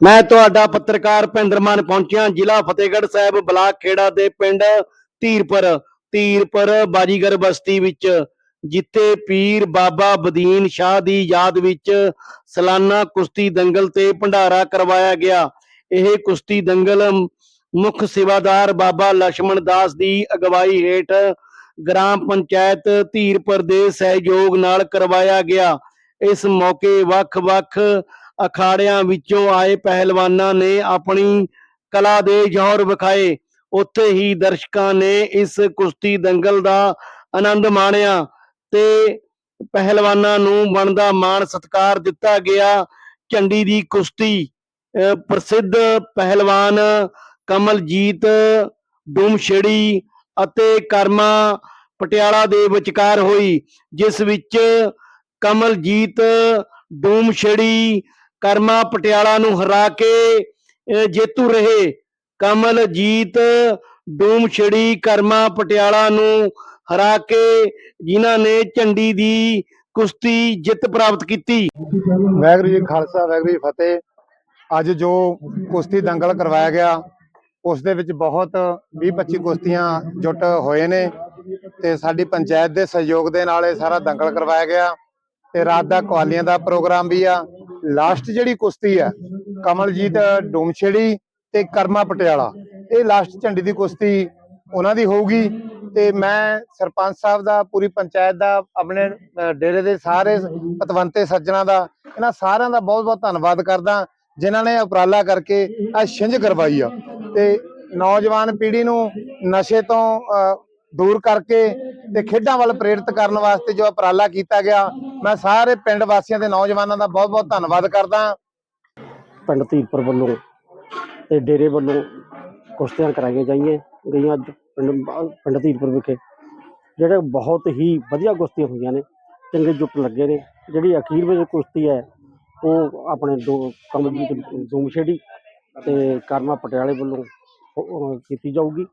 ਮੈਂ ਤੁਹਾਡਾ ਪੱਤਰਕਾਰ ਭਿੰਦਰ ਪਹੁੰਚਿਆ, ਜ਼ਿਲ੍ਹਾ ਫਤਿਹਗੜ੍ਹ ਸਾਹਿਬ ਬਲਾਕ ਖੇੜਾ ਦੇ ਪਿੰਡ ਧੀਰਪੁਰ ਧੀਰਪੁਰ ਬਾਜੀਗਰ ਬਸਤੀ ਵਿੱਚ, ਜਿੱਥੇ ਪੀਰ ਬਾਬਾ ਬਦੀਨ ਸ਼ਾਹ ਦੀ ਯਾਦ ਵਿੱਚ ਸਾਲਾਨਾ ਕੁਸ਼ਤੀ ਦੰਗਲ ਤੇ ਭੰਡਾਰਾ ਕਰਵਾਇਆ ਗਿਆ। ਇਹ ਕੁਸ਼ਤੀ ਦੰਗਲ ਮੁੱਖ ਸੇਵਾਦਾਰ ਬਾਬਾ ਲక్ష్మణ ਦਾਸ ਦੀ ਅਗਵਾਈ ਹੇਠ ਗ੍ਰਾਮ ਪੰਚਾਇਤ ਧੀਰਪੁਰ ਦੇ ਸਹਿਯੋਗ ਨਾਲ ਕਰਵਾਇਆ ਗਿਆ। ਇਸ ਮੌਕੇ ਵੱਖ-ਵੱਖ ਅਖਾੜਿਆਂ ਵਿੱਚੋਂ ਆਏ ਪਹਿਲਵਾਨਾਂ ਨੇ ਆਪਣੀ ਕਲਾ ਦੇ ਜੌਹਰ ਵਿਖਾਏ। ਉੱਥੇ ਹੀ ਦਰਸ਼ਕਾਂ ਨੇ ਇਸ ਕੁਸ਼ਤੀ ਦੰਗਲ ਦਾ ਆਨੰਦ ਮਾਣਿਆ ਤੇ ਪਹਿਲਵਾਨਾਂ ਨੂੰ ਬਣਦਾ ਮਾਣ ਸਤਿਕਾਰ ਦਿੱਤਾ ਗਿਆ। ਝੰਡੀ ਦੀ ਕੁਸ਼ਤੀ ਪ੍ਰਸਿੱਧ ਪਹਿਲਵਾਨ ਕਮਲਜੀਤ ਡੂਮਛੜੀ ਅਤੇ ਕਰਮਾ ਪਟਿਆਲਾ ਦੇ ਵਿਚਕਾਰ ਹੋਈ, ਜਿਸ ਵਿੱਚ ਕਮਲਜੀਤ ਡੂਮਛੜੀ ਕਰਮਾ ਪਟਿਆਲਾ ਨੂੰ ਹਰਾ ਕੇ ਜੇਤੂ ਰਹੇ। ਕਮਲਜੀਤ ਡੂਮਛੜੀ ਕਰਮਾ ਪਟਿਆਲਾ ਨੂੰ ਹਰਾ ਕੇ, ਜਿਨ੍ਹਾਂ ਨੇ ਝੰਡੀ ਦੀ ਕੁਸ਼ਤੀ ਜਿੱਤ ਪ੍ਰਾਪਤ ਕੀਤੀ। ਵਾਹਿਗੁਰੂ ਜੀ ਖਾਲਸਾ, ਵਾਹਿਗੁਰੂ ਜੀ ਫਤਿਹ। ਅੱਜ ਜੋ ਕੁਸ਼ਤੀ ਦੰਗਲ ਕਰਵਾਇਆ ਗਿਆ, ਉਸ ਦੇ ਵਿੱਚ ਬਹੁਤ 20-25 ਕੁਸ਼ਤੀਆਂ ਜੁਟ ਹੋਏ ਨੇ ਤੇ ਸਾਡੀ ਪੰਚਾਇਤ ਦੇ ਸਹਿਯੋਗ ਦੇ ਨਾਲ ਇਹ ਸਾਰਾ ਦੰਗਲ ਕਰਵਾਇਆ ਗਿਆ। ਤੇ ਰਾਤ ਦਾ ਕਵਾਲੀਆਂ ਦਾ ਪ੍ਰੋਗਰਾਮ ਵੀ ਆ। ਲਾਸਟ ਜਿਹੜੀ ਕੁਸ਼ਤੀ ਹੈ, ਕਮਲਜੀਤ ਡੂਮਛੇੜੀ ਤੇ ਕਰਮਾ ਪਟਿਆਲਾ। ਇਹ ਲਾਸਟ ਝੰਡੀ ਦੀ ਕੁਸ਼ਤੀ ਉਹਨਾਂ ਦੀ ਹੋਊਗੀ ਤੇ ਮੈਂ ਸਰਪੰਚ ਸਾਹਿਬ ਦਾ, ਪੂਰੀ ਪੰਚਾਇਤ ਦਾ, ਆਪਣੇ ਡੇਰੇ ਦੇ ਸਾਰੇ ਪਤਵੰਤੇ, ਸੱਜਣਾ ਦਾ, ਇਹਨਾਂ ਸਾਰਿਆਂ ਦਾ ਬਹੁਤ ਬਹੁਤ ਧੰਨਵਾਦ ਕਰਦਾ, ਜਿਨ੍ਹਾਂ ਨੇ ਉਪਰਾਲਾ ਕਰਕੇ ਆ ਛਿੰਝ ਕਰਵਾਈ ਆ। ਤੇ ਨੌਜਵਾਨ ਪੀੜ੍ਹੀ ਨੂੰ ਨਸ਼ੇ ਤੋਂ ਦੂਰ ਕਰਕੇ ਤੇ ਖੇਡਾਂ ਵੱਲ ਪ੍ਰੇਰਿਤ ਕਰਨ ਵਾਸਤੇ ਜੋ ਉਪਰਾਲਾ ਕੀਤਾ ਗਿਆ, ਮੈਂ ਸਾਰੇ ਪਿੰਡ ਵਾਸੀਆਂ ਦੇ ਨੌਜਵਾਨਾਂ ਦਾ ਬਹੁਤ ਬਹੁਤ ਧੰਨਵਾਦ ਕਰਦਾ ਪਿੰਡ ਧੀਰਪੁਰ ਵੱਲੋਂ ਤੇ ਡੇਰੇ ਵੱਲੋਂ ਕੁਸ਼ਤੀਆਂ ਕਰਾਈਆਂ ਜਾਈਆਂ ਗਈਆਂ ਪਿੰਡ ਪਿੰਡ ਧੀਰਪੁਰ ਵਿਖੇ, ਜਿਹੜੇ ਬਹੁਤ ਹੀ ਵਧੀਆ ਕੁਸ਼ਤੀਆਂ ਹੋਈਆਂ ਨੇ, ਚੰਗੇ ਜੁੱਟ ਲੱਗੇ ਨੇ, ਜਿਹੜੀ ਅਖੀਰ ਵਿੱਚ ਕੁਸ਼ਤੀ ਹੈ, ਉਹ ਆਪਣੇ ਦੋ ਕਮਲਜੀਤ ਦੂਮਛੇੜੀ ਤੇ ਕਰਮਾ ਪਟਿਆਲੇ ਵੱਲੋਂ ਕੀਤੀ ਜਾਊਗੀ।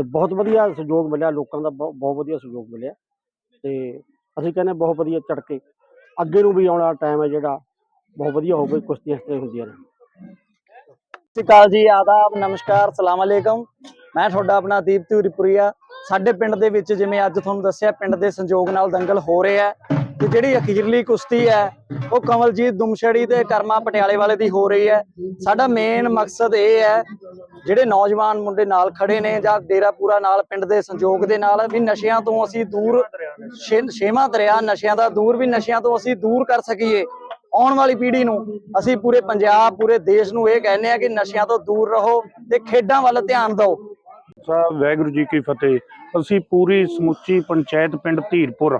ਤੇ ਬਹੁਤ ਵਧੀਆ ਸਹਿਯੋਗ ਮਿਲਿਆ, ਲੋਕਾਂ ਦਾ ਬਹੁ- ਬਹੁਤ ਵਧੀਆ ਸਹਿਯੋਗ ਮਿਲਿਆ ਤੇ ਅਸੀਂ ਕਹਿੰਦੇ ਬਹੁਤ ਵਧੀਆ ਚੜ ਕੇ ਅੱਗੇ ਨੂੰ ਵੀ ਆਉਣ ਵਾਲਾ ਟਾਈਮ ਹੈ ਜਿਹੜਾ, ਬਹੁਤ ਵਧੀਆ ਹੋਵੇ ਕੁਸ਼ਤੀਆਂ 'ਤੇ ਹੁੰਦੀਆਂ ਨੇ। ਸਤਿ ਸ਼੍ਰੀ ਅਕਾਲ ਜੀ, ਆਦਾਬ, ਨਮਸਕਾਰ ਸਲਾਮ ਅਲੈਕਮ। ਮੈਂ ਤੁਹਾਡਾ ਆਪਣਾ ਦੀਪ ਧੂਰੀਪੁਰੀਆ। ਸਾਡੇ ਪਿੰਡ ਦੇ ਵਿੱਚ ਜਿਵੇਂ ਅੱਜ ਤੁਹਾਨੂੰ ਦੱਸਿਆ, ਪਿੰਡ ਦੇ ਸੰਯੋਗ ਨਾਲ ਦੰਗਲ ਹੋ ਰਿਹਾ ਹੈ। ਤੇ ਜਿਹੜੀ ਅਖੀਰਲੀ ਕੁਸ਼ਤੀ ਹੈ, ਉਹ ਕਮਲਜੀਤ ਦੁਮਛੜੀ ਤੇ ਕਰਮਾ ਪਟਿਆਲੇ ਵਾਲੇ ਦੀ ਹੋ ਰਹੀ ਹੈ। ਸਾਡਾ ਮੇਨ ਮਕਸਦ ਇਹ ਹੈ, ਜਿਹੜੇ ਨੌਜਵਾਨ ਮੁੰਡੇ ਨਾਲ ਖੜੇ ਨੇ ਜਾਂ ਡੇਰਾ ਪੂਰਾ ਨਾਲ, ਪਿੰਡ ਦੇ ਸੰਯੋਗ ਦੇ ਨਾਲ, ਵੀ ਨਸ਼ਿਆਂ ਤੋਂ ਅਸੀਂ ਦੂਰ ਛੇਵਾਂ ਦਰਿਆ ਨਸ਼ਿਆਂ ਦਾ ਦੂਰ, ਵੀ ਨਸ਼ਿਆਂ ਤੋਂ ਅਸੀਂ ਦੂਰ ਕਰ ਸਕੀਏ। ਆਉਣ ਵਾਲੀ ਪੀੜ੍ਹੀ ਨੂੰ ਅਸੀਂ ਪੂਰੇ ਪੰਜਾਬ, ਪੂਰੇ ਦੇਸ਼ ਨੂੰ ਇਹ ਕਹਿੰਦੇ ਆ ਕਿ ਨਸ਼ਿਆਂ ਤੋਂ ਦੂਰ ਰਹੋ ਤੇ ਖੇਡਾਂ ਵੱਲ ਧਿਆਨ ਦਿਓ। ਸਾਹਿਬ, ਵਾਹਿਗੁਰੂ ਜੀ ਕੀ ਫਤਿਹ। ਅਸੀਂ ਪੂਰੀ ਸਮੁੱਚੀ ਪੰਚਾਇਤ ਪਿੰਡ ਧੀਰਪੁਰ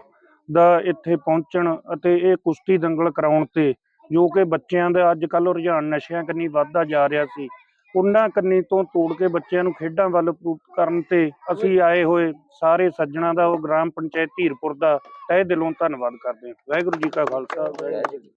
ਦਾ ਇੱਥੇ ਪਹੁੰਚਣ ਅਤੇ ਇਹ ਕੁਸ਼ਤੀ ਦੰਗਲ ਕਰਾਉਣ ਤੇ, ਜੋ ਕਿ ਬੱਚਿਆਂ ਦਾ ਅੱਜ ਕੱਲ੍ਹ ਰੁਝਾਨ ਨਸ਼ਿਆਂ ਕੰਨੀ ਵੱਧਦਾ ਜਾ ਰਿਹਾ ਸੀ। ਉਹਨਾਂ ਕੰਨੀ ਤੋਂ ਤੋੜ ਕੇ ਬੱਚਿਆਂ ਨੂੰ ਖੇਡਾਂ ਵੱਲ ਪ੍ਰੂਫ ਕਰਨ ਤੇ ਅਸੀਂ ਆਏ ਹੋਏ ਸਾਰੇ ਸੱਜਣਾ ਦਾ ਉਹ ਗ੍ਰਾਮ ਪੰਚਾਇਤ ਧੀਰਪੁਰ ਦਾ ਤਹਿ ਦਿਲੋਂ ਧੰਨਵਾਦ ਕਰਦੇ ਹਾਂ। ਵਾਹਿਗੁਰੂ ਜੀ ਕਾ ਖਾਲਸਾ, ਵਾਹਿਗੁਰੂ ਜੀ